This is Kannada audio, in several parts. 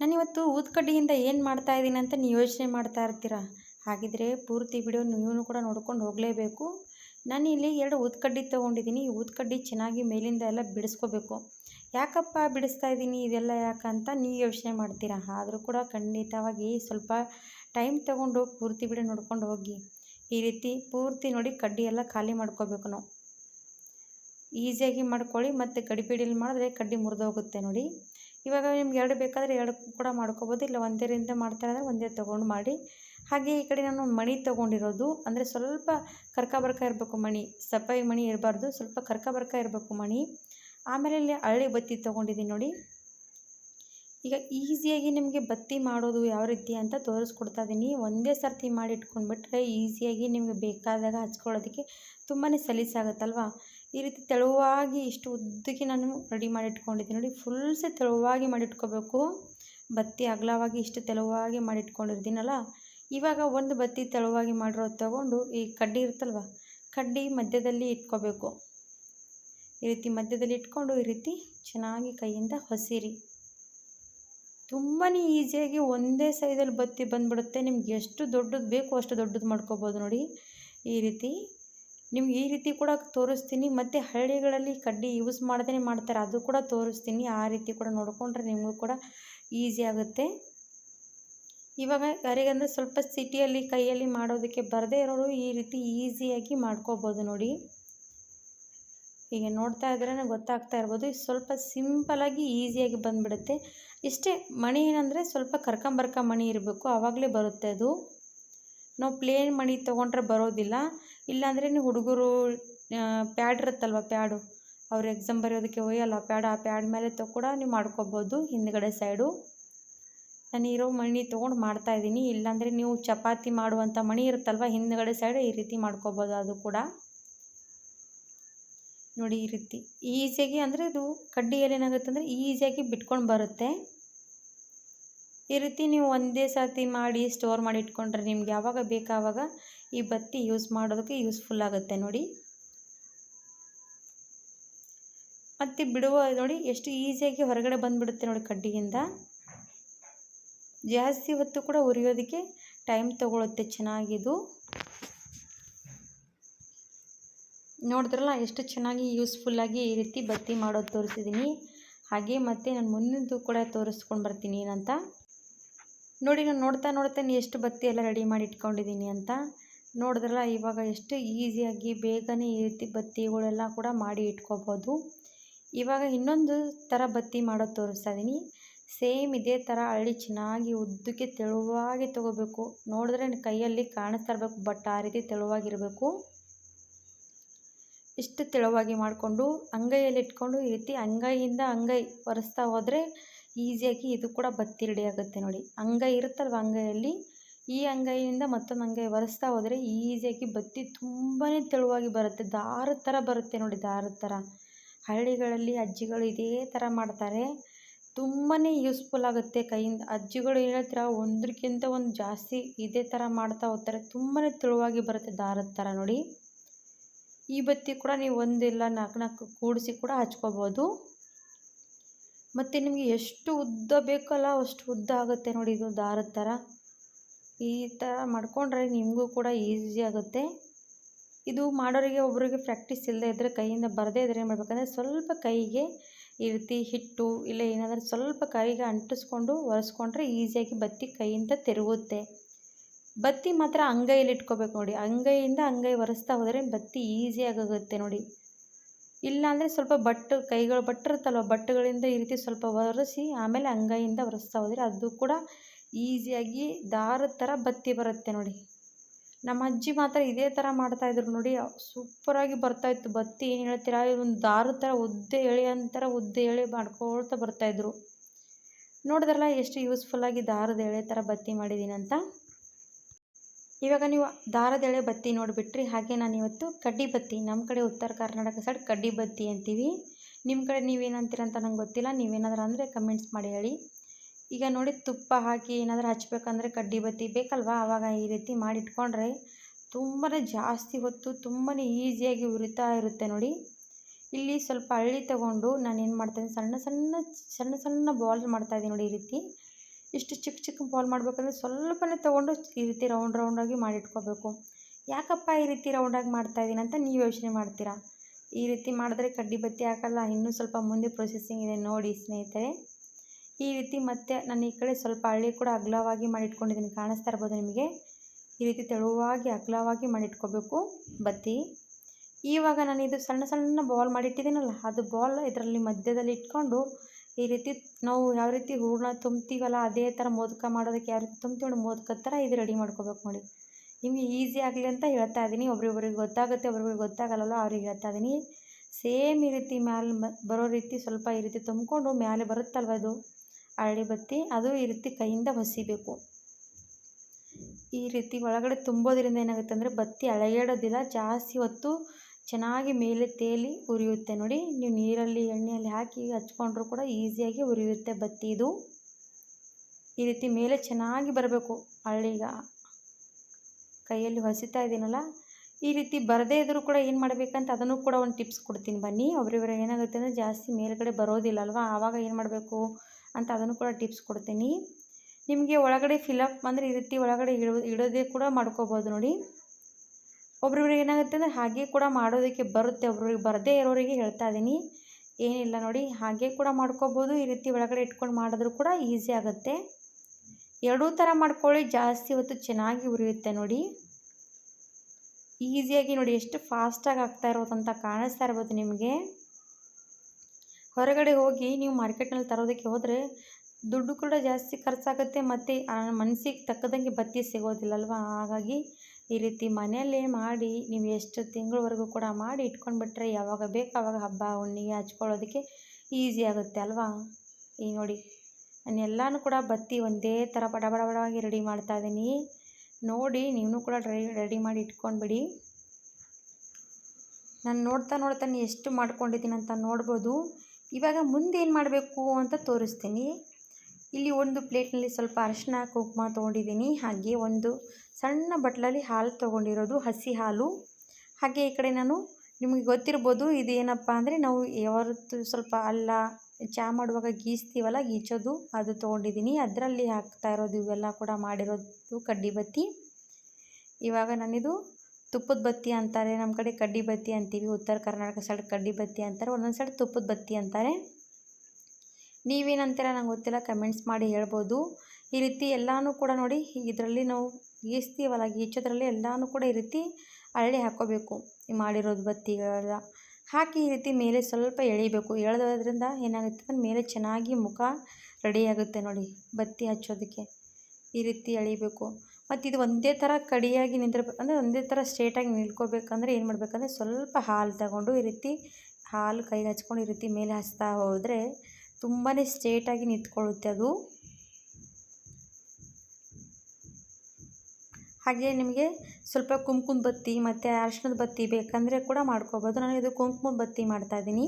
ನಾನಿವತ್ತು ಊದ್ಕಡ್ಡಿಯಿಂದ ಏನು ಮಾಡ್ತಾ ಇದ್ದೀನಿ ಅಂತ ನೀವು ಯೋಚನೆ ಮಾಡ್ತಾ ಇರ್ತೀರ? ಹಾಗಿದ್ರೆ ಪೂರ್ತಿ ವಿಡಿಯೋ ನೀವು ಕೂಡ ನೋಡ್ಕೊಂಡು ಹೋಗಲೇಬೇಕು. ನಾನು ಇಲ್ಲಿ ಎರಡು ಊದ್ಕಡ್ಡಿ ತೊಗೊಂಡಿದ್ದೀನಿ. ಈ ಊದ್ಕಡ್ಡಿ ಚೆನ್ನಾಗಿ ಮೇಲಿಂದ ಎಲ್ಲ ಬಿಡಿಸ್ಕೋಬೇಕು. ಯಾಕಪ್ಪ ಬಿಡಿಸ್ತಾ ಇದ್ದೀನಿ? ಇದೆಲ್ಲ ಯಾಕಂತ ನೀವು ಯೋಚನೆ ಮಾಡ್ತೀರಾ? ಆದರೂ ಕೂಡ ಖಂಡಿತವಾಗಿ ಸ್ವಲ್ಪ ಟೈಮ್ ತೊಗೊಂಡು ಪೂರ್ತಿ ವಿಡಿಯೋ ನೋಡ್ಕೊಂಡು ಹೋಗಿ. ಈ ರೀತಿ ಪೂರ್ತಿ ನೋಡಿ ಕಡ್ಡಿ ಎಲ್ಲ ಖಾಲಿ ಮಾಡ್ಕೋಬೇಕು ನಾವು. ಈಸಿಯಾಗಿ ಮಾಡ್ಕೊಳ್ಳಿ. ಮತ್ತು ಗಡಿಬಿಡಿಲಿ ಮಾಡಿದ್ರೆ ಕಡ್ಡಿ ಮುರಿದೋಗುತ್ತೆ ನೋಡಿ. ಇವಾಗ ನಿಮ್ಗೆ ಎರಡು ಬೇಕಾದರೆ ಎರಡು ಕೂಡ ಮಾಡ್ಕೋಬೋದು. ಇಲ್ಲ ಒಂದರಿಂದ ಮಾಡ್ತಾರೆ ಅಂದರೆ ಒಂದೇ ತೊಗೊಂಡು ಮಾಡಿ. ಹಾಗೆ ಈ ಕಡೆ ನಾನು ಮಣಿ ತೊಗೊಂಡಿರೋದು. ಅಂದರೆ ಸ್ವಲ್ಪ ಕರ್ಕ ಬರ್ಕ ಇರಬೇಕು ಮಣಿ. ಸಫಾಯಿ ಮಣಿ ಇರಬಾರ್ದು. ಸ್ವಲ್ಪ ಕರ್ಕ ಬರ್ಕ ಇರಬೇಕು ಮಣಿ. ಆಮೇಲೆ ಇಲ್ಲಿ ಹಳ್ಳಿ ಬತ್ತಿ ತೊಗೊಂಡಿದ್ದೀನಿ ನೋಡಿ. ಈಗ ಈಸಿಯಾಗಿ ನಿಮಗೆ ಬತ್ತಿ ಮಾಡೋದು ಯಾವ ರೀತಿ ಅಂತ ತೋರಿಸ್ಕೊಡ್ತಾ ಇದ್ದೀನಿ ಒಂದೇ ಸರ್ತಿ ಮಾಡಿ ಇಟ್ಕೊಂಡ್ಬಿಟ್ರೆ ಈಸಿಯಾಗಿ ನಿಮಗೆ ಬೇಕಾದಾಗ ಹಚ್ಕೊಳ್ಳೋದಕ್ಕೆ ತುಂಬಾ ಸಲೀಸಾಗುತ್ತಲ್ವ? ಈ ರೀತಿ ತೆಳುವಾಗಿ ಇಷ್ಟು ಉದ್ದಕ್ಕೆ ನಾನು ರೆಡಿ ಮಾಡಿ ಇಟ್ಕೊಂಡಿದ್ದೀನಿ ನೋಡಿ ಫುಲ್ಸೆ ತೆಳುವಾಗಿ ಮಾಡಿಟ್ಕೋಬೇಕು. ಬತ್ತಿ ಅಗಲವಾಗಿ ಇಷ್ಟು ತೆಳುವಾಗಿ ಮಾಡಿ ಇಟ್ಕೊಂಡಿರ್ತೀನಲ್ಲ ಇವಾಗ ಒಂದು ಬತ್ತಿ ತೆಳುವಾಗಿ ಮಾಡಿರೋದು ತಗೊಂಡು ಈ ಕಡ್ಡಿ ಇರುತ್ತಲ್ವ, ಕಡ್ಡಿ ಮಧ್ಯದಲ್ಲಿ ಇಟ್ಕೋಬೇಕು. ಈ ರೀತಿ ಮಧ್ಯದಲ್ಲಿ ಇಟ್ಕೊಂಡು ಈ ರೀತಿ ಚೆನ್ನಾಗಿ ಕೈಯಿಂದ ಹೊಸಿರಿ. ತುಂಬಾ ಈಸಿಯಾಗಿ ಒಂದೇ ಸೈಜಲ್ಲಿ ಬತ್ತಿ ಬಂದುಬಿಡುತ್ತೆ. ನಿಮ್ಗೆ ಎಷ್ಟು ದೊಡ್ಡದು ಬೇಕೋ ಅಷ್ಟು ದೊಡ್ಡದು ಮಾಡ್ಕೋಬೋದು ನೋಡಿ. ಈ ರೀತಿ ನಿಮ್ಗೆ ಈ ರೀತಿ ಕೂಡ ತೋರಿಸ್ತೀನಿ. ಮತ್ತು ಹಳ್ಳಿಗಳಲ್ಲಿ ಕಡ್ಡಿ ಯೂಸ್ ಮಾಡ್ದೇ ಮಾಡ್ತಾರೆ. ಅದು ಕೂಡ ತೋರಿಸ್ತೀನಿ. ಆ ರೀತಿ ಕೂಡ ನೋಡಿಕೊಂಡ್ರೆ ನಿಮಗೂ ಕೂಡ ಈಸಿ ಆಗುತ್ತೆ. ಇವಾಗ ಯಾರಿಗಂದರೆ ಸ್ವಲ್ಪ ಸಿಟಿಯಲ್ಲಿ, ಕೈಯಲ್ಲಿ ಮಾಡೋದಕ್ಕೆ ಬರದೇ ಇರೋರು ಈ ರೀತಿ ಈಸಿಯಾಗಿ ಮಾಡ್ಕೋಬೋದು ನೋಡಿ. ಈಗ ನೋಡ್ತಾ ಇದ್ರೇ ಗೊತ್ತಾಗ್ತಾ ಇರ್ಬೋದು. ಸ್ವಲ್ಪ ಸಿಂಪಲಾಗಿ ಈಸಿಯಾಗಿ ಬಂದುಬಿಡುತ್ತೆ. ಇಷ್ಟೇ ಮಣಿ ಏನಂದರೆ ಸ್ವಲ್ಪ ಕರ್ಕಂಬರ್ಕ ಮಣಿ ಇರಬೇಕು. ಆವಾಗಲೇ ಬರುತ್ತೆ ಅದು. ನಾವು ಪ್ಲೇನ್ ಮಣಿ ತೊಗೊಂಡ್ರೆ ಬರೋದಿಲ್ಲ. ಇಲ್ಲಾಂದರೆ ನೀವು ಹುಡುಗರು ಪ್ಯಾಡ್ ಇರುತ್ತಲ್ವ ಪ್ಯಾಡು ಅವ್ರು ಎಕ್ಸಾಮ್ ಬರೆಯೋದಕ್ಕೆ ಒಯ್ಯಲ್ಲ ಪ್ಯಾಡ್ ಆ ಪ್ಯಾಡ್ ಮೇಲೆ ತೊ, ಕೂಡ ನೀವು ಮಾಡ್ಕೋಬೋದು ಹಿಂದ್ಗಡೆ ಸೈಡು ನಾನು ಇರೋ ಮಣಿ ತೊಗೊಂಡು ಮಾಡ್ತಾಯಿದ್ದೀನಿ ಇಲ್ಲಾಂದರೆ ನೀವು ಚಪಾತಿ ಮಾಡುವಂಥ ಮಣಿ ಇರುತ್ತಲ್ವ ಹಿಂದ್ಗಡೆ ಸೈಡ್ ಈ ರೀತಿ ಮಾಡ್ಕೋಬೋದು ಅದು ಕೂಡ. ನೋಡಿ ಈ ರೀತಿ. ಈಸಿಯಾಗಿ ಅಂದರೆ ಇದು ಕಡ್ಡಿಯಲ್ಲಿ ಏನಾಗುತ್ತೆ ಅಂದರೆ ಈಸಿಯಾಗಿ ಬಿಟ್ಕೊಂಡು ಬರುತ್ತೆ. ಈ ರೀತಿ ನೀವು ಒಂದೇ ಸರ್ತಿ ಮಾಡಿ ಸ್ಟೋರ್ ಮಾಡಿ ಇಟ್ಕೊಂಡ್ರೆ ನಿಮ್ಗೆ ಯಾವಾಗ ಬೇಕಾವಾಗ ಈ ಬತ್ತಿ ಯೂಸ್ ಮಾಡೋದಕ್ಕೆ ಯೂಸ್ಫುಲ್ ಆಗುತ್ತೆ ನೋಡಿ. ಮತ್ತು ಬಿಡುವ ನೋಡಿ ಎಷ್ಟು ಈಸಿಯಾಗಿ ಹೊರಗಡೆ ಬಂದುಬಿಡುತ್ತೆ ನೋಡಿ ಕಡ್ಡಿಯಿಂದ. ಜಾಸ್ತಿ ಹೊತ್ತು ಕೂಡ ಉರಿಯೋದಕ್ಕೆ ಟೈಮ್ ತೊಗೊಳುತ್ತೆ ಚೆನ್ನಾಗಿದು. ನೋಡಿದ್ರಲ್ಲ ಎಷ್ಟು ಚೆನ್ನಾಗಿ ಯೂಸ್ಫುಲ್ಲಾಗಿ ಈ ರೀತಿ ಬತ್ತಿ ಮಾಡೋದು ತೋರಿಸಿದ್ದೀನಿ ಹಾಗೆ ಮತ್ತು ನಾನು ಮುಂದಿನದು ಕೂಡ ತೋರಿಸ್ಕೊಂಡು ಬರ್ತೀನಿ ಏನಂತ. ನೋಡಿ, ನಾನು ನೋಡ್ತಾ ನೋಡ್ತಾ ಎಷ್ಟು ಬತ್ತಿ ಎಲ್ಲ ರೆಡಿ ಮಾಡಿ ಇಟ್ಕೊಂಡಿದ್ದೀನಿ ಅಂತ ನೋಡಿದ್ರಲ್ಲ, ಇವಾಗ ಎಷ್ಟು ಈಸಿಯಾಗಿ ಬೇಗನೆ ಈ ರೀತಿ ಬತ್ತಿಗಳೆಲ್ಲ ಕೂಡ ಮಾಡಿ ಇಟ್ಕೋಬೋದು. ಇವಾಗ ಇನ್ನೊಂದು ಥರ ಬತ್ತಿ ಮಾಡೋದು ತೋರಿಸ್ತಾ ಇದ್ದೀನಿ ಸೇಮ್ ಇದೇ ಥರ ಹಳ್ಳಿ ಚೆನ್ನಾಗಿ ಉದ್ದಕ್ಕೆ ತೆಳುವಾಗಿ ತೊಗೋಬೇಕು. ನೋಡಿದ್ರೆ ಕೈಯಲ್ಲಿ ಕಾಣಿಸ್ತಾ ಇರಬೇಕು, ಬಟ್ ಆ ರೀತಿ ತೆಳುವಾಗಿರಬೇಕು. ಇಷ್ಟು ತೆಳುವಾಗಿ ಮಾಡಿಕೊಂಡು ಅಂಗೈಯಲ್ಲಿ ಇಟ್ಕೊಂಡು ಈ ರೀತಿ ಅಂಗೈಯಿಂದ ಅಂಗೈ ಒರೆಸ್ತಾ ಹೋದರೆ ಈಸಿಯಾಗಿ ಇದು ಕೂಡ ಬತ್ತಿ ರೆಡಿ ಆಗುತ್ತೆ ನೋಡಿ. ಅಂಗೈ ಇರುತ್ತಲ್ವ ಅಂಗೈಯಲ್ಲಿ? ಈ ಅಂಗೈಯಿಂದ ಮತ್ತೊಂದು ಅಂಗೈ ಒರೆಸ್ತಾ ಹೋದರೆ ಈಸಿಯಾಗಿ ಬತ್ತಿ ತುಂಬಾ ತೆಳುವಾಗಿ ಬರುತ್ತೆ. ದಾರದ ಥರ ಬರುತ್ತೆ ನೋಡಿ ದಾರದ ಥರ ಹಳ್ಳಿಗಳಲ್ಲಿ ಅಜ್ಜಿಗಳು ಇದೇ ಥರ ಮಾಡ್ತಾರೆ. ತುಂಬಾ ಯೂಸ್ಫುಲ್ ಆಗುತ್ತೆ ಕೈಯಿಂದ. ಅಜ್ಜಿಗಳು ಹೇಳ್ತಾರ ಒಂದಕ್ಕಿಂತ ಒಂದು ಜಾಸ್ತಿ ಇದೇ ಥರ ಮಾಡ್ತಾ ಹೋಗ್ತಾರೆ. ತುಂಬಾ ತೆಳುವಾಗಿ ಬರುತ್ತೆ ದಾರದ ಥರ ನೋಡಿ. ಈ ಬತ್ತಿ ಕೂಡ ನೀವು ಒಂದಿಲ್ಲ ನಾಲ್ಕು ನಾಲ್ಕು ಕೂಡಿಸಿ ಕೂಡ ಹಚ್ಕೋಬೋದು. ಮತ್ತು ನಿಮಗೆ ಎಷ್ಟು ಉದ್ದ ಬೇಕಲ್ಲ ಅಷ್ಟು ಉದ್ದ ಆಗುತ್ತೆ ನೋಡಿ ಇದು ದಾರದ ಥರ. ಈ ಥರ ಮಾಡಿಕೊಂಡ್ರೆ ನಿಮಗೂ ಕೂಡ ಈಸಿ ಆಗುತ್ತೆ. ಇದು ಮಾಡೋರಿಗೆ ಒಬ್ಬರಿಗೆ ಪ್ರಾಕ್ಟೀಸ್ ಇಲ್ಲದೆ ಇದ್ದರೆ ಕೈಯಿಂದ ಬರದೇ ಇದ್ರೆ ಏನು ಮಾಡಬೇಕಂದ್ರೆ ಸ್ವಲ್ಪ ಕೈಗೆ ಈ ರೀತಿ ಹಿಟ್ಟು ಇಲ್ಲ ಏನಾದರೂ ಸ್ವಲ್ಪ ಕೈಗೆ ಅಂಟಿಸ್ಕೊಂಡು ಒರೆಸ್ಕೊಂಡ್ರೆ ಈಸಿಯಾಗಿ ಬತ್ತಿ ಕೈಯಿಂದ ತಿರುಗುತ್ತೆ. ಬತ್ತಿ ಮಾತ್ರ ಅಂಗೈಯಲ್ಲಿ ಇಟ್ಕೋಬೇಕು ನೋಡಿ. ಅಂಗೈಯಿಂದ ಅಂಗೈ ಒರೆಸ್ತಾ ಹೋದರೆ ಬತ್ತಿ ಈಸಿಯಾಗುತ್ತೆ ನೋಡಿ. ಇಲ್ಲಾಂದರೆ ಸ್ವಲ್ಪ ಬಟ್ಟು, ಕೈಗಳು ಬಟ್ಟಿರುತ್ತಲ್ವ ಬಟ್ಟುಗಳಿಂದ ಈ ರೀತಿ ಸ್ವಲ್ಪ ಒರೆಸಿ, ಆಮೇಲೆ ಅಂಗೈಯಿಂದ ಒರೆಸ್ತಾ ಹೋದರೆ ಅದು ಕೂಡ ಈಸಿಯಾಗಿ ದಾರದ ಥರ ಬತ್ತಿ ಬರುತ್ತೆ ನೋಡಿ. ನಮ್ಮ ಅಜ್ಜಿ ಮಾತ್ರ ಇದೇ ಥರ ಮಾಡ್ತಾಯಿದ್ರು ನೋಡಿ ಸೂಪರಾಗಿ ಬರ್ತಾಯಿತ್ತು ಬತ್ತಿ. ಏನು ಹೇಳ್ತೀರಾ ಒಂದು ದಾರದ ಥರ ಉದ್ದೆ ಎಳೆ ಅಂತರ ಉದ್ದೆ ಎಳೆ ಮಾಡ್ಕೊಳ್ತಾ ಬರ್ತಾಯಿದ್ರು ನೋಡಿದ್ರಲ್ಲ ಎಷ್ಟು ಯೂಸ್ಫುಲ್ಲಾಗಿ ದಾರದ ಎಳೆ ಥರ ಬತ್ತಿ ಮಾಡಿದ್ದೀನಿ ಅಂತ ಇವಾಗ ನೀವು ದಾರದ ಎಳೆ ಬತ್ತಿ ನೋಡಿಬಿಟ್ರಿ, ಹಾಗೆ ನಾನು ಇವತ್ತು ಕಡ್ಡಿ ಬತ್ತಿ ನಮ್ಮ ಕಡೆ ಉತ್ತರ ಕರ್ನಾಟಕ ಸೈಡ್ ಕಡ್ಡಿ ಬತ್ತಿ ಅಂತೀವಿ. ನಿಮ್ಮ ಕಡೆ ನೀವೇನಂತೀರ ಅಂತ ನಂಗೆ ಗೊತ್ತಿಲ್ಲ, ನೀವೇನಾದರೂ ಅಂದರೆ ಕಮೆಂಟ್ಸ್ ಮಾಡಿ ಹೇಳಿ. ಈಗ ನೋಡಿ ತುಪ್ಪ ಹಾಕಿ ಏನಾದರೂ ಹಚ್ಬೇಕಂದ್ರೆ ಕಡ್ಡಿ ಬತ್ತಿ ಬೇಕಲ್ವಾ? ಆವಾಗ ಈ ರೀತಿ ಮಾಡಿಟ್ಕೊಂಡ್ರೆ ತುಂಬಾ ಜಾಸ್ತಿ ಹೊತ್ತು ತುಂಬಾ ಈಸಿಯಾಗಿ ಉರಿತಾ ಇರುತ್ತೆ ನೋಡಿ. ಇಲ್ಲಿ ಸ್ವಲ್ಪ ಹಳ್ಳಿ ತಗೊಂಡು ನಾನು ಏನು ಮಾಡ್ತೇನೆ, ಸಣ್ಣ ಸಣ್ಣ ಸಣ್ಣ ಸಣ್ಣ ಬಾಲ್ಸ್ ಮಾಡ್ತಾಯಿದ್ದೀನಿ ನೋಡಿ ಈ ರೀತಿ. ಇಷ್ಟು ಚಿಕ್ಕ ಚಿಕ್ಕ ಬಾಲ್ ಮಾಡಬೇಕಂದ್ರೆ ಸ್ವಲ್ಪನೇ ತೊಗೊಂಡು ಈ ರೀತಿ ರೌಂಡ್ ರೌಂಡಾಗಿ ಮಾಡಿಟ್ಕೋಬೇಕು. ಯಾಕಪ್ಪ ಈ ರೀತಿ ರೌಂಡಾಗಿ ಮಾಡ್ತಾಯಿದ್ದೀನಿ ಅಂತ ನೀವು ಯೋಚನೆ ಮಾಡ್ತೀರಾ? ಈ ರೀತಿ ಮಾಡಿದ್ರೆ ಕಡ್ಡಿ ಬತ್ತಿ ಹಾಕಲ್ಲ, ಇನ್ನೂ ಸ್ವಲ್ಪ ಮುಂದೆ ಪ್ರೊಸೆಸಿಂಗ್ ಇದೆ ನೋಡಿ ಸ್ನೇಹಿತರೆ. ಈ ರೀತಿ ಮತ್ತೆ ನಾನು ಈ ಕಡೆ ಸ್ವಲ್ಪ ಹಳ್ಳಿ ಕೂಡ ಅಗಲವಾಗಿ ಮಾಡಿಟ್ಕೊಂಡಿದ್ದೀನಿ, ಕಾಣಿಸ್ತಾ ಇರ್ಬೋದು ನಿಮಗೆ. ಈ ರೀತಿ ತೆಳುವಾಗಿ ಅಗಲವಾಗಿ ಮಾಡಿಟ್ಕೋಬೇಕು ಬತ್ತಿ. ಇವಾಗ ನಾನು ಇದು ಸಣ್ಣ ಸಣ್ಣ ಬಾಲ್ ಮಾಡಿಟ್ಟಿದ್ದೀನಲ್ಲ, ಅದು ಬಾಲ್ ಇದರಲ್ಲಿ ಮಧ್ಯದಲ್ಲಿ ಇಟ್ಕೊಂಡು ಈ ರೀತಿ ನಾವು ಯಾವ ರೀತಿ ಹೂರಣ ತುಂಬ್ತೀವಲ್ಲ ಅದೇ ಥರ ಮೋದಕ ಮಾಡೋದಕ್ಕೆ ಯಾವ ರೀತಿ ತುಂಬ್ತೀವಿ ನೋಡಿ ಮೋದಕದ ಥರ ಇದು ರೆಡಿ ಮಾಡ್ಕೋಬೇಕು ನೋಡಿ. ನಿಮಗೆ ಈಸಿ ಆಗಲಿ ಅಂತ ಹೇಳ್ತಾ ಇದ್ದೀನಿ. ಒಬ್ರಿಗೊಬ್ರಿಗೆ ಗೊತ್ತಾಗುತ್ತೆ, ಒಬ್ರಿಗೊಬ್ರಿಗೆ ಗೊತ್ತಾಗಲ್ಲ ಅವ್ರಿಗೆ ಹೇಳ್ತಾ ಇದ್ದೀನಿ. ಸೇಮ್ ಈ ರೀತಿ ಮ್ಯಾಲೆ ಬರೋ ರೀತಿ ಸ್ವಲ್ಪ ಈ ರೀತಿ ತುಂಬಿಕೊಂಡು ಮ್ಯಾಲೆ ಬರುತ್ತಲ್ವ ಅದು? ಅರಳಿ ಬತ್ತಿ, ಅದು ಈ ರೀತಿ ಕೈಯಿಂದ ಹೊಸಿಬೇಕು ಈ ರೀತಿ ಒಳಗಡೆ ತುಂಬೋದ್ರಿಂದ ಏನಾಗುತ್ತೆ ಅಂದರೆ ಬತ್ತಿ ಅಳಗೇಡೋದಿಲ್ಲ ಜಾಸ್ತಿ ಹೊತ್ತು ಚೆನ್ನಾಗಿ ಮೇಲೆ ತೇಲಿ ಉರಿಯುತ್ತೆ ನೋಡಿ. ನೀವು ನೀರಲ್ಲಿ, ಎಣ್ಣೆಯಲ್ಲಿ ಹಾಕಿ ಹಚ್ಕೊಂಡ್ರೂ ಕೂಡ ಈಸಿಯಾಗಿ ಉರಿಯುತ್ತೆ ಬತ್ತಿ ಇದು. ಈ ರೀತಿ ಮೇಲೆ ಚೆನ್ನಾಗಿ ಬರಬೇಕು. ಹಳ್ಳಿಗ ಕೈಯಲ್ಲಿ ಹೊಸಿತಾ ಇದ್ದೀನಲ್ಲ ಈ ರೀತಿ ಬರದೇ ಇದ್ದರೂ ಕೂಡ ಏನು ಮಾಡಬೇಕಂತ ಅದನ್ನು ಕೂಡ ಒಂದು ಟಿಪ್ಸ್ ಕೊಡ್ತೀನಿ ಬನ್ನಿ. ಒಬ್ರಿಬ್ರು ಏನಾಗುತ್ತೆ ಅಂದರೆ ಜಾಸ್ತಿ ಮೇಲುಗಡೆ ಬರೋದಿಲ್ಲ ಅಲ್ವಾ ಆವಾಗ ಏನು ಮಾಡಬೇಕು ಅಂತ ಅದನ್ನು ಕೂಡ ಟಿಪ್ಸ್ ಕೊಡ್ತೀನಿ. ನಿಮಗೆ ಒಳಗಡೆ ಫಿಲಪ್ ಅಂದರೆ ಈ ರೀತಿ ಒಳಗಡೆ ಇಡೋ, ಇಡೋದೇ ಕೂಡ ಮಾಡ್ಕೋಬೋದು ನೋಡಿ. ಒಬ್ರಿಬ್ರಿಗೆ ಏನಾಗುತ್ತೆ ಅಂದರೆ ಹಾಗೆ ಕೂಡ ಮಾಡೋದಕ್ಕೆ ಬರುತ್ತೆ ಒಬ್ರಿಗೆ ಬರದೇ ಇರೋರಿಗೆ ಹೇಳ್ತಾ ಇದ್ದೀನಿ ಏನಿಲ್ಲ ನೋಡಿ, ಹಾಗೆ ಕೂಡ ಮಾಡ್ಕೋಬೋದು. ಈ ರೀತಿ ಒಳಗಡೆ ಇಟ್ಕೊಂಡು ಮಾಡಿದ್ರೂ ಕೂಡ ಈಸಿ ಆಗುತ್ತೆ. ಎರಡೂ ಥರ ಮಾಡ್ಕೊಳ್ಳಿ, ಜಾಸ್ತಿ ಹೊತ್ತು ಚೆನ್ನಾಗಿ ಉರಿಯುತ್ತೆ ನೋಡಿ. ಈಸಿಯಾಗಿ ನೋಡಿ, ಎಷ್ಟು ಫಾಸ್ಟಾಗಿ ಆಗ್ತಾ ಇರೋದಂತ ಕಾಣಿಸ್ತಾ ಇರ್ಬೋದು ನಿಮಗೆ. ಹೊರಗಡೆ ಹೋಗಿ ನೀವು ಮಾರ್ಕೆಟ್ನಲ್ಲಿ ತರೋದಕ್ಕೆ ಹೋದರೆ ದುಡ್ಡು ಕೂಡ ಜಾಸ್ತಿ ಖರ್ಚಾಗುತ್ತೆ, ಮತ್ತು ಮನಸ್ಸಿಗೆ ತಕ್ಕದಂಗೆ ಬತ್ತಿ ಸಿಗೋದಿಲ್ಲಲ್ವ ಹಾಗಾಗಿ ಈ ರೀತಿ ಮನೆಯಲ್ಲೇ ಮಾಡಿ ನೀವು ಎಷ್ಟು ತಿಂಗಳವರೆಗೂ ಕೂಡ ಮಾಡಿ ಇಟ್ಕೊಂಡ್ಬಿಟ್ರೆ ಯಾವಾಗ ಬೇಕು ಆವಾಗ ಹಬ್ಬ, ಹುಣ್ಣಿಗೆ ಹಚ್ಕೊಳ್ಳೋದಕ್ಕೆ ಈಸಿ ಆಗುತ್ತೆ ಅಲ್ವಾ? ಈ ನೋಡಿ, ನಾನು ಎಲ್ಲನೂ ಕೂಡ ಬತ್ತಿ ಒಂದೇ ಥರ ಬಡ ಬಡ ಬಡವಾಗಿ ರೆಡಿ ಮಾಡ್ತಾ ಇದ್ದೀನಿ. ನೋಡಿ ನೀವು ಕೂಡ ಡ್ರೈ ರೆಡಿ ಮಾಡಿ ಇಟ್ಕೊಂಡ್ಬಿಡಿ. ನಾನು ನೋಡ್ತಾ ನೋಡ್ತಾ ಎಷ್ಟು ಮಾಡ್ಕೊಂಡಿದ್ದೀನಿ ಅಂತ ನೋಡ್ಬೋದು. ಇವಾಗ ಮುಂದೆ ಏನು ಮಾಡಬೇಕು ಅಂತ ತೋರಿಸ್ತೀನಿ. ಇಲ್ಲಿ ಒಂದು ಪ್ಲೇಟ್ನಲ್ಲಿ ಸ್ವಲ್ಪ ಅರಿಶಿನ ಕುಂಕುಮ ತೊಗೊಂಡಿದ್ದೀನಿ. ಹಾಗೆ ಒಂದು ಸಣ್ಣ ಬಟ್ಲಲ್ಲಿ ಹಾಲು ತೊಗೊಂಡಿರೋದು, ಹಸಿ ಹಾಲು. ಹಾಗೆ ಈ ಕಡೆ ನಾನು ನಿಮಗೆ ಗೊತ್ತಿರ್ಬೋದು ಇದೇನಪ್ಪ ಅಂದರೆ ನಾವು ಯಾವತ್ತು ಸ್ವಲ್ಪ ಅಲ್ಲ ಚಹಾ ಮಾಡುವಾಗ ಗೀಚ್ತೀವಲ್ಲ ಗೀಚೋದು ಅದು ತೊಗೊಂಡಿದ್ದೀನಿ. ಅದರಲ್ಲಿ ಹಾಕ್ತಾ ಇರೋದು ಇವೆಲ್ಲ ಕೂಡ ಮಾಡಿರೋದು ಕಡ್ಡಿ ಬತ್ತಿ. ಇವಾಗ ನಾನಿದು ತುಪ್ಪದ ಬತ್ತಿ ಅಂತಾರೆ. ನಮ್ಮ ಕಡೆ ಕಡ್ಡಿ ಬತ್ತಿ ಅಂತೀವಿ. ಉತ್ತರ ಕರ್ನಾಟಕ ಸೈಡ್ ಕಡ್ಡಿ ಬತ್ತಿ ಅಂತಾರೆ. ಒಂದೊಂದು ಸೈಡ್ ತುಪ್ಪದ ಬತ್ತಿ ಅಂತಾರೆ. ನೀವೇನಂತೀರ ನಂಗೆ ಗೊತ್ತಿಲ್ಲ, ಕಮೆಂಟ್ಸ್ ಮಾಡಿ ಹೇಳ್ಬೋದು. ಈ ರೀತಿ ಎಲ್ಲನೂ ಕೂಡ ನೋಡಿ, ಇದರಲ್ಲಿ ನಾವು ಗೀಸ್ತೀವಲ್ಲ ಗೀಚೋದ್ರಲ್ಲಿ ಎಲ್ಲನೂ ಕೂಡ ಈ ರೀತಿ ಹಳ್ಳಿ ಹಾಕ್ಕೋಬೇಕು ಮಾಡಿರೋದು ಬತ್ತಿಗಳೆಲ್ಲ ಹಾಕಿ ಈ ರೀತಿ ಮೇಲೆ ಸ್ವಲ್ಪ ಎಳಿಬೇಕು ಎಳೆದೋದ್ರಿಂದ ಏನಾಗುತ್ತೆ ಅಂದರೆ ಮೇಲೆ ಚೆನ್ನಾಗಿ ಮುಖ ರೆಡಿಯಾಗುತ್ತೆ ನೋಡಿ, ಬತ್ತಿ ಹಚ್ಚೋದಕ್ಕೆ. ಈ ರೀತಿ ಎಳಿಬೇಕು ಮತ್ತು ಇದು ಒಂದೇ ಥರ ಕಡಿಯಾಗಿ ನಿಂತಿರ್ಬೇಕು ಅಂದರೆ ಒಂದೇ ಥರ ಸ್ಟ್ರೇಟಾಗಿ ನಿಲ್ಕೋಬೇಕಂದ್ರೆ ಏನು ಮಾಡಬೇಕಂದ್ರೆ ಸ್ವಲ್ಪ ಹಾಲು ತಗೊಂಡು ಈ ರೀತಿ ಹಾಲು ಕೈಗೆ ಹಚ್ಕೊಂಡು ಈ ರೀತಿ ಮೇಲೆ ಹಚ್ತಾ ಹೋದರೆ ತುಂಬಾ ಸ್ಟ್ರೇಟಾಗಿ ನಿಂತ್ಕೊಳ್ಳುತ್ತೆ ಅದು. ಹಾಗೆ ನಿಮಗೆ ಸ್ವಲ್ಪ ಕುಂಕುಮ ಬತ್ತಿ ಮತ್ತು ಅರಶಿನದ ಬತ್ತಿ ಬೇಕಂದರೆ ಕೂಡ ಮಾಡ್ಕೋಬೋದು. ನಾನು ಇದು ಕುಂಕುಮ ಬತ್ತಿ ಮಾಡ್ತಾಯಿದ್ದೀನಿ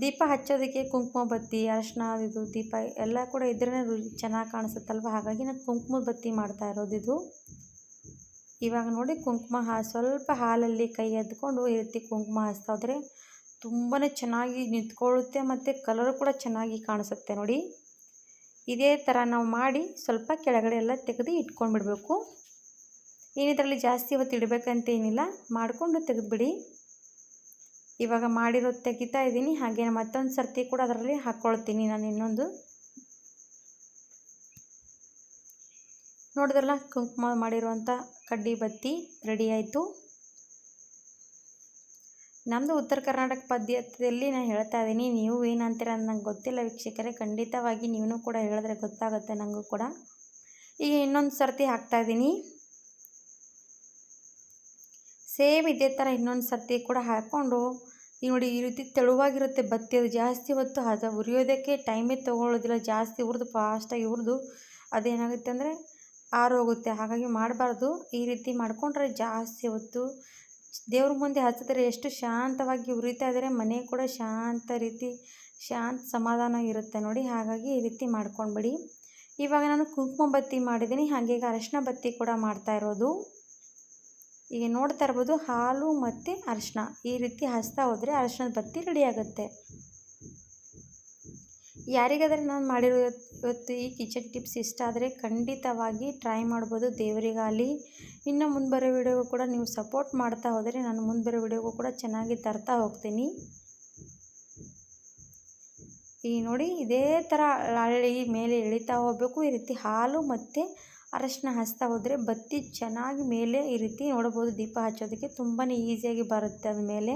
ದೀಪ ಹಚ್ಚೋದಕ್ಕೆ ಕುಂಕುಮ ಬತ್ತಿ ಅರಶಿನ ಇದು ದೀಪ ಎಲ್ಲ ಕೂಡ ಇದ್ರೇ ಚೆನ್ನಾಗಿ ಕಾಣಿಸುತ್ತಲ್ವ? ಹಾಗಾಗಿ ನಾನು ಕುಂಕುಮ ಬತ್ತಿ ಮಾಡ್ತಾ ಇರೋದು ಇದು. ಇವಾಗ ನೋಡಿ ಕುಂಕುಮ ಹಾ, ಸ್ವಲ್ಪ ಹಾಲಲ್ಲಿ ಕೈ ಎದ್ಕೊಂಡು ಈ ಕುಂಕುಮ ಹಚ್ತಾ ಹೋದರೆ ತುಂಬಾ ಚೆನ್ನಾಗಿ ನಿಂತ್ಕೊಳ್ಳುತ್ತೆ ಮತ್ತು ಕಲರ್ ಕೂಡ ಚೆನ್ನಾಗಿ ಕಾಣಿಸುತ್ತೆ ನೋಡಿ. ಇದೇ ಥರ ನಾವು ಮಾಡಿ ಸ್ವಲ್ಪ ಕೆಳಗಡೆ ಎಲ್ಲ ತೆಗೆದು ಇಟ್ಕೊಂಡ್ಬಿಡಬೇಕು. ಏನಿದ್ರಲ್ಲಿ ಜಾಸ್ತಿ ಇವತ್ತು ಇಡಬೇಕಂತ ಏನಿಲ್ಲ, ಮಾಡಿಕೊಂಡು ತೆಗೆದುಬಿಡಿ. ಇವಾಗ ಮಾಡಿರೋದು ತೆಗಿತಾ ಇದ್ದೀನಿ, ಹಾಗೆ ಮತ್ತೊಂದು ಸರ್ತಿ ಕೂಡ ಅದರಲ್ಲಿ ಹಾಕ್ಕೊಳ್ತೀನಿ ನಾನು ಇನ್ನೊಂದು. ನೋಡಿದ್ರಲ್ಲ, ಕುಂಕುಮ ಮಾಡಿರುವಂಥ ಕಡ್ಡಿ ಬತ್ತಿ ರೆಡಿ ಆಯಿತು. ನಮ್ಮದು ಉತ್ತರ ಕರ್ನಾಟಕ ಪದ್ಧತಿಯಲ್ಲಿ ನಾನು ಹೇಳ್ತಾ ಇದ್ದೀನಿ ನೀವು ಏನಂತೀರ ನಂಗೆ ಗೊತ್ತಿಲ್ಲ ವೀಕ್ಷಕರೇ, ಖಂಡಿತವಾಗಿ ನೀವು ಕೂಡ ಹೇಳಿದ್ರೆ ಗೊತ್ತಾಗುತ್ತೆ ನನಗೂ ಕೂಡ. ಈಗ ಇನ್ನೊಂದು ಸರ್ತಿ ಹಾಕ್ತಾ ಇದ್ದೀನಿ ಸೇಮ್ ಇದೇ ಥರ ಇನ್ನೊಂದು ಸರ್ತಿ ಕೂಡ ಹಾಕ್ಕೊಂಡು ಈಗ ನೋಡಿ ಈ ರೀತಿ ತೆಳುವಾಗಿರುತ್ತೆ ಬತ್ತಿ, ಅದು ಜಾಸ್ತಿ ಹೊತ್ತು ಅದು ಉರಿಯೋದಕ್ಕೆ ಟೈಮೇ ತೊಗೊಳ್ಳೋದಿಲ್ಲ, ಜಾಸ್ತಿ ಉರಿದು ಫಾಸ್ಟಾಗಿ ಉರಿದು ಅದೇನಾಗುತ್ತೆ ಅಂದರೆ ಆರೋಗುತ್ತೆ. ಹಾಗಾಗಿ ಮಾಡಬಾರ್ದು, ಈ ರೀತಿ ಮಾಡಿಕೊಂಡ್ರೆ ಜಾಸ್ತಿ ಹೊತ್ತು ದೇವ್ರ ಮುಂದೆ ಹಚ್ಚಿದ್ರೆ ಎಷ್ಟು ಶಾಂತವಾಗಿ ಉರಿತಾ ಇದ್ದರೆ, ಮನೆ ಕೂಡ ಶಾಂತ ರೀತಿ, ಶಾಂತ ಸಮಾಧಾನ ಇರುತ್ತೆ ನೋಡಿ, ಹಾಗಾಗಿ ಈ ರೀತಿ ಮಾಡ್ಕೊಂಡ್ಬಿಡಿ. ಇವಾಗ ನಾನು ಕುಂಕುಮ ಬತ್ತಿ ಮಾಡಿದ್ದೀನಿ, ಹಾಗೆ ಅರಿಶಿನ ಬತ್ತಿ ಕೂಡ ಮಾಡ್ತಾ ಇರೋದು. ಈಗ ನೋಡ್ತಾ ಇರ್ಬೋದು, ಹಾಲು ಮತ್ತು ಅರಶಿನ, ಈ ರೀತಿ ಹಚ್ತಾ ಹೋದರೆ ಅರಶಿನದ ಬತ್ತಿ ರೆಡಿ ಆಗುತ್ತೆ. ಯಾರಿಗಾದರೆ ನಾನು ಮಾಡಿರೋ ಇವತ್ತು ಈ ಕಿಚನ್ ಟಿಪ್ಸ್ ಇಷ್ಟ ಆದರೆ ಖಂಡಿತವಾಗಿ ಟ್ರೈ ಮಾಡ್ಬೋದು ದೇವರಿಗಾಗಲಿ ಇನ್ನು ಮುಂದೆ ಬರೋ ವೀಡಿಯೋಗೂ ಕೂಡ ನೀವು ಸಪೋರ್ಟ್ ಮಾಡ್ತಾ ಹೋದರೆ ನಾನು ಮುಂದೆ ಬರೋ ವೀಡಿಯೋಗೂ ಕೂಡ ಚೆನ್ನಾಗಿ ತರ್ತಾ ಹೋಗ್ತೀನಿ. ಈ ನೋಡಿ ಇದೇ ಥರ ಹಳ್ಳಿ ಮೇಲೆ ಎಳಿತಾ ಹೋಗಬೇಕು. ಈ ರೀತಿ ಹಾಲು ಮತ್ತು ಅರಶಿನ ಹಚ್ತಾ ಹೋದರೆ ಬತ್ತಿ ಚೆನ್ನಾಗಿ ಮೇಲೆ ಈ ರೀತಿ ನೋಡ್ಬೋದು. ದೀಪ ಹಚ್ಚೋದಕ್ಕೆ ತುಂಬಾ ಈಸಿಯಾಗಿ ಬರುತ್ತೆ ಅದ ಮೇಲೆ.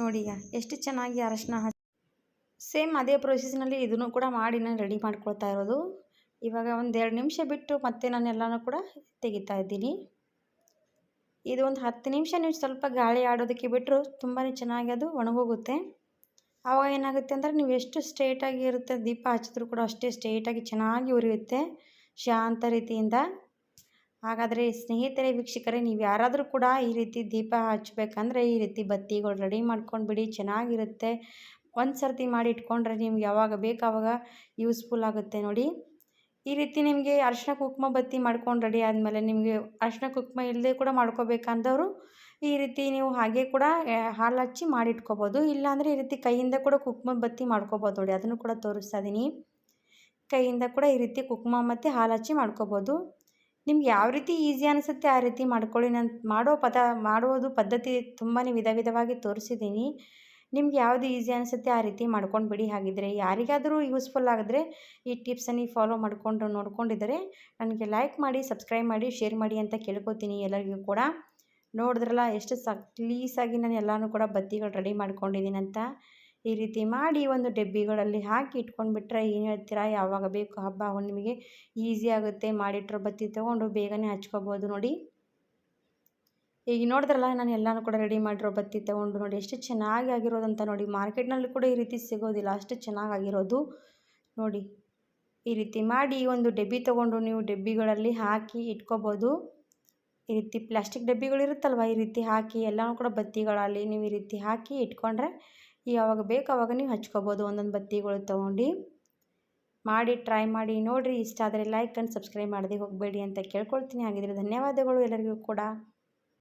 ನೋಡಿ ಈಗ ಎಷ್ಟು ಚೆನ್ನಾಗಿ ಅರಶಿನ ಹಚ್ಚ ಸೇಮ್ ಅದೇ ಪ್ರೊಸೆಸ್ನಲ್ಲಿ ಇದನ್ನು ಕೂಡ ಮಾಡಿ ನಾನು ರೆಡಿ ಮಾಡ್ಕೊಳ್ತಾ ಇರೋದು. ಇವಾಗ ಒಂದು ಎರಡು ನಿಮಿಷ ಬಿಟ್ಟು ಮತ್ತೆ ನಾನು ಎಲ್ಲನೂ ಕೂಡ ತೆಗಿತಾ ಇದ್ದೀನಿ. ಇದು ಒಂದು ಹತ್ತು ನಿಮಿಷ ನೀವು ಸ್ವಲ್ಪ ಗಾಳಿ ಆಡೋದಕ್ಕೆ ಬಿಟ್ಟರು ತುಂಬಾ ಚೆನ್ನಾಗಿ ಅದು ಒಣಗೋಗುತ್ತೆ. ಆವಾಗ ಏನಾಗುತ್ತೆ ಅಂದರೆ ನೀವು ಎಷ್ಟು ಸ್ಟ್ರೇಟಾಗಿ ಇರುತ್ತೆ ದೀಪ ಹಚ್ಚಿದ್ರು ಕೂಡ ಅಷ್ಟೇ ಸ್ಟ್ರೇಟಾಗಿ ಚೆನ್ನಾಗಿ ಉರಿಯುತ್ತೆ ಶಾಂತ ರೀತಿಯಿಂದ. ಹಾಗಾದರೆ ಸ್ನೇಹಿತರೆ, ವೀಕ್ಷಕರೇ, ನೀವು ಯಾರಾದರೂ ಕೂಡ ಈ ರೀತಿ ದೀಪ ಹಚ್ಚಬೇಕಂದ್ರೆ ಈ ರೀತಿ ಬತ್ತಿಗಳು ರೆಡಿ ಮಾಡ್ಕೊಂಡು ಬಿಡಿ ಚೆನ್ನಾಗಿರುತ್ತೆ. ಒಂದು ಸರ್ತಿ ಮಾಡಿ ಇಟ್ಕೊಂಡ್ರೆ ನಿಮ್ಗೆ ಯಾವಾಗ ಬೇಕು ಆವಾಗ ಯೂಸ್ಫುಲ್ ಆಗುತ್ತೆ ನೋಡಿ. ಈ ರೀತಿ ನಿಮಗೆ ಅರ್ಶಿನ ಕುಂಕುಮ ಬತ್ತಿ ಮಾಡ್ಕೊಂಡು ರೆಡಿ ಆದಮೇಲೆ ನಿಮಗೆ ಅರ್ಶಿನ ಕುಂಕುಮ ಇಲ್ಲದೆ ಕೂಡ ಮಾಡ್ಕೋಬೇಕಂದವರು, ಈ ರೀತಿ ನೀವು ಹಾಗೆ ಕೂಡ ಹಾಲು ಹಚ್ಚಿ ಮಾಡಿಟ್ಕೋಬೋದು. ಇಲ್ಲಾಂದರೆ ಈ ರೀತಿ ಕೈಯಿಂದ ಕೂಡ ಕುಂಕುಮ ಬತ್ತಿ ಮಾಡ್ಕೋಬೋದು ನೋಡಿ, ಅದನ್ನು ಕೂಡ ತೋರಿಸ್ತಾ ಇದ್ದೀನಿ ಕೈಯಿಂದ ಕೂಡ ಈ ರೀತಿ ಕುಂಕುಮ ಮತ್ತು ಹಾಲು ಹಚ್ಚಿ ಮಾಡ್ಕೋಬೋದು. ನಿಮ್ಗೆ ಯಾವ ರೀತಿ ಈಸಿ ಅನಿಸುತ್ತೆ ಆ ರೀತಿ ಮಾಡ್ಕೊಳ್ಳಿ. ನಾನು ಮಾಡೋ ಪದ ಮಾಡೋದು ಪದ್ಧತಿ ತುಂಬಾ ವಿಧ ವಿಧವಾಗಿ ತೋರಿಸಿದ್ದೀನಿ ನಿಮ್ಗೆ ಯಾವುದು ಈಸಿ ಅನಿಸುತ್ತೆ ಆ ರೀತಿ ಮಾಡ್ಕೊಂಡು ಬಿಡಿ ಹಾಗಿದ್ರೆ. ಯಾರಿಗಾದರೂ ಯೂಸ್ಫುಲ್ ಆಗಿದ್ರೆ ಈ ಟಿಪ್ಸನ್ನು ಫಾಲೋ ಮಾಡಿಕೊಂಡು ನೋಡ್ಕೊಂಡಿದ್ದರೆ ನನಗೆ ಲೈಕ್ ಮಾಡಿ ಸಬ್ಸ್ಕ್ರೈಬ್ ಮಾಡಿ ಶೇರ್ ಮಾಡಿ ಅಂತ ಕೇಳ್ಕೊತೀನಿ ಎಲ್ಲರಿಗೂ ಕೂಡ. ನೋಡಿದ್ರಲ್ಲ ಎಷ್ಟು ಸಕ್ಲೀಸಾಗಿ ನಾನು ಎಲ್ಲನೂ ಕೂಡ ಬತ್ತಿಗಳು ರೆಡಿ ಮಾಡ್ಕೊಂಡಿದ್ದೀನಿ ಅಂತ. ಈ ರೀತಿ ಮಾಡಿ ಒಂದು ಡಬ್ಬಿಗಳಲ್ಲಿ ಹಾಕಿ ಇಟ್ಕೊಂಡು ಬಿಟ್ಟರೆ ಏನು ಹೇಳ್ತೀರಾ? ಯಾವಾಗ ಬೇಕು ಹಬ್ಬ ನಿಮಗೆ ಈಸಿ ಆಗುತ್ತೆ. ಮಾಡಿಟ್ಟಿರೋ ಬತ್ತಿ ತೊಗೊಂಡು ಬೇಗನೆ ಹಚ್ಕೋಬೋದು ನೋಡಿ. ಈಗ ನೋಡಿದ್ರಲ್ಲ, ನಾನು ಎಲ್ಲನೂ ಕೂಡ ರೆಡಿ ಮಾಡಿರೋ ಬತ್ತಿ ತೊಗೊಂಡು ನೋಡಿ, ಎಷ್ಟು ಚೆನ್ನಾಗಿ ಆಗಿರೋದಂತ ನೋಡಿ, ಮಾರ್ಕೆಟ್ನಲ್ಲಿ ಕೂಡ ಈ ರೀತಿ ಸಿಗೋದಿಲ್ಲ, ಅಷ್ಟು ಚೆನ್ನಾಗಾಗಿರೋದು ನೋಡಿ, ಈ ರೀತಿ ಮಾಡಿ ಒಂದು ಡಬ್ಬಿ ತೊಗೊಂಡು ನೀವು ಡಬ್ಬಿಗಳಲ್ಲಿ ಹಾಕಿ ಇಟ್ಕೋಬೋದು. ಈ ರೀತಿ ಪ್ಲಾಸ್ಟಿಕ್ ಡಬ್ಬಿಗಳಿರುತ್ತಲ್ವ ಈ ರೀತಿ ಹಾಕಿ ಎಲ್ಲನೂ ಕೂಡ ಬತ್ತಿಗಳಲ್ಲಿ ನೀವು ಈ ರೀತಿ ಹಾಕಿ ಇಟ್ಕೊಂಡ್ರೆ ಯಾವಾಗ ಬೇಕು ಆವಾಗ ನೀವು ಹಚ್ಕೋಬೋದು ಒಂದೊಂದು ಬತ್ತಿಗಳು ತೊಗೊಂಡು. ಮಾಡಿ ಟ್ರೈ ಮಾಡಿ ನೋಡಿರಿ, ಇಷ್ಟ ಆದರೆ ಲೈಕ್ ಆ್ಯಂಡ್ ಸಬ್ಸ್ಕ್ರೈಬ್ ಮಾಡದೆ ಹೋಗಬೇಡಿ ಅಂತ ಕೇಳ್ಕೊಳ್ತೀನಿ. ಹಾಗಿದ್ರೆ ಧನ್ಯವಾದಗಳು ಎಲ್ಲರಿಗೂ ಕೂಡ.